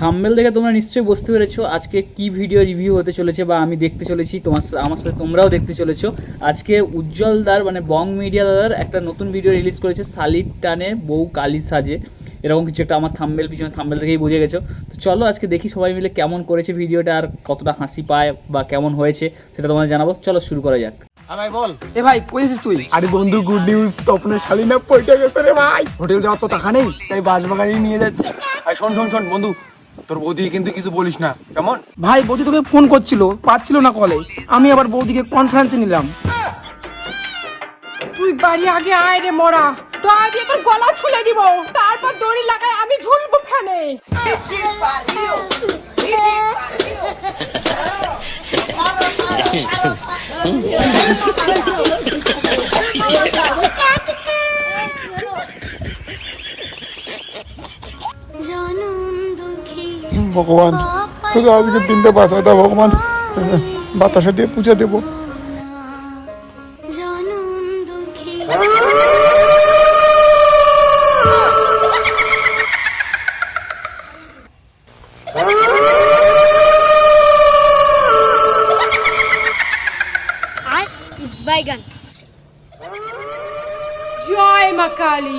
Thumbnail দেখে তোমরা নিশ্চয়ই বুঝতে পেরেছ আজকে কি ভিডিও রিভিউ হতে চলেছে বা আমি দেখতে চলেছি তোমার আমার সাথে তোমরাও দেখতে চলেছো। আজকে উজ্জ্বল দার মানে বং মিডিয়া দাদার একটা নতুন ভিডিও রিলিজ করেছে শালির টানে বউ কালী সাজে। এরকম কিছু একটা আমার থাম্বেল পিছনে থাম্বেল থেকেই বুঝে গেছো। তো চলো আজকে দেখি সবাই মিলে কেমন করেছে ভিডিওটা আর কতটা হাসি পায় বা কেমন হয়েছে সেটা তোমাদের জানাব। চলো শুরু করা যাক। হ্যাঁ ভাই বল। এ ভাই কই আছিস তুই? আরে বন্ধু গুড নিউজ তপনের শালি না পয়টা গেছে রে ভাই। হোটেল যাওয়ার তো টাকা নেই তাই বাসবাগানে নিয়ে যাচ্ছি। আর শোন শোন শোন বন্ধু তোর বৌদি কিন্তু কিছু বলিস না কেমন? ভাই বৌদি তোকে ফোন করছিল পাচ্ছিল না কলে আমি আবার বৌদিকে কনফারেন্সে নিলাম। তুই বাড়ি আগে আয় রে মরা। তো আমি তোর গলা ছুলে দিব তারপর দড়ি লাগায় আমি ঝুলবো ফ্যানে। ভগবান। শুধু আজকের দিনটা বাঁচায় দাও ভগবান বাতাসা দিয়ে পূজা দেবো। বাইগান জয় মা কালী।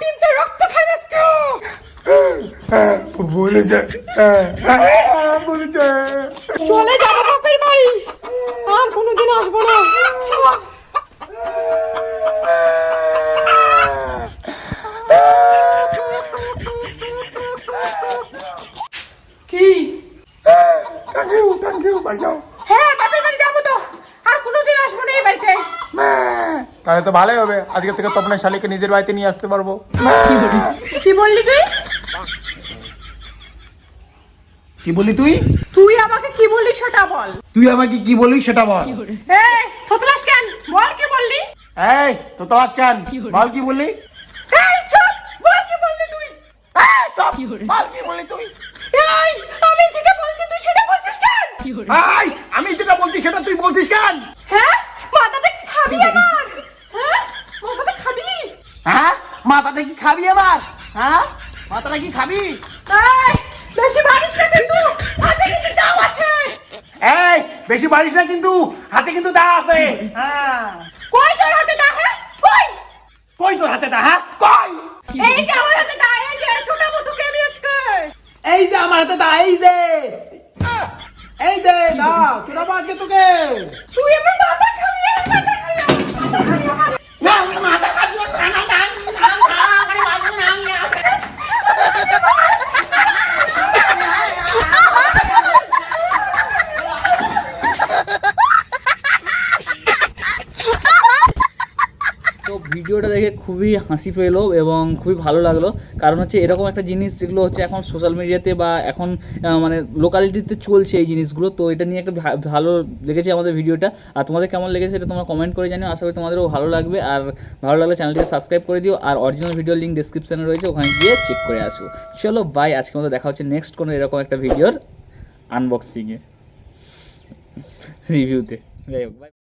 কাটিম তো রক্ত বলে যায় বলে যায় চলে যাব বাপের বাড়ি। আর কোনোদিন আসব না। কি? থ্যাংক ইউ থ্যাংক ইউ বাড়ি যাও হ্যাঁ বাপের বাড়ি যাব তো আর কোনোদিন আসব না এই বাড়িতে তাহলে তো ভালোই হবে। আজকে থেকে তপনের শালিকে নিজের বাড়িতে নিয়ে আসতে পারব। কি বললি তুই? কি বলি তুই? তুই আমাকে কি বললি সেটা বল। তুই আমাকে কি বললি সেটা বল। এই থতলাস কেন? বল কি বললি? এই তো তো কেন বল কি বললি? এই চুপ! বল কি বললি তুই? এই, চুপ! বল কি বললি তুই? এই আমি যেটা বলছি তুই সেটা বলছিস কেন? এই আমি যেটা বলছি সেটা তুই বলছিস কেন? হ্যাঁ মাথাতে কি খাবি আমার হ্যাঁ মাথাতে খাবি হ্যাঁ মাথাটা কি খাবি আবার? হ্যাঁ? মাথাটা কি খাবি? বেশি মারিস না কিন্তু হাতে কিন্তু দাও আছে। এই বেশি বাড়িস না কিন্তু হাতে কিন্তু দা আছে। হ্যাঁ। কই তোর হাতে দা হ্যাঁ? কই? কই তোর হাতে দা হ্যাঁ? কই? এই যে আমার হাতে দা এই যে ছোট মতো কে নিয়েছে এই যে আমার হাতে দা এই যে। এই যে দা চুরাবো আজকে তোকে। তুই আমার মাথা খাবি আমার মাথা খাবি আমার মাথা খাবি আমার না আমি মাথা খাবি না না না আরে বাবু না আমি তো ভিডিওটা দেখে খুবই হাসি পেল এবং খুবই ভালো লাগল। কারণ হচ্ছে এরকম একটা জিনিস যেগুলো হচ্ছে এখন সোশ্যাল মিডিয়াতে বা এখন মানে লোকালিটিতে চলছে এই জিনিসগুলো, তো এটা নিয়ে একটা ভালো লেগেছে আমাদের ভিডিওটা। আর তোমাদের কেমন লেগেছে এটা তোমরা কমেন্ট করে জানিও। আশা করি তোমাদেরও ভালো লাগবে। আর ভালো লাগলে চ্যানেলটিকে সাবস্ক্রাইব করে দিও। আর অরিজিনাল ভিডিও লিঙ্ক ডিসক্রিপশানে রয়েছে, ওখানে গিয়ে চেক করে আসো। চলো বাই আজকের মতো দেখা হচ্ছে নেক্সট কোনো এরকম একটা ভিডিওর আনবক্সিংয়ে রিভিউতে যাই হোক, bye.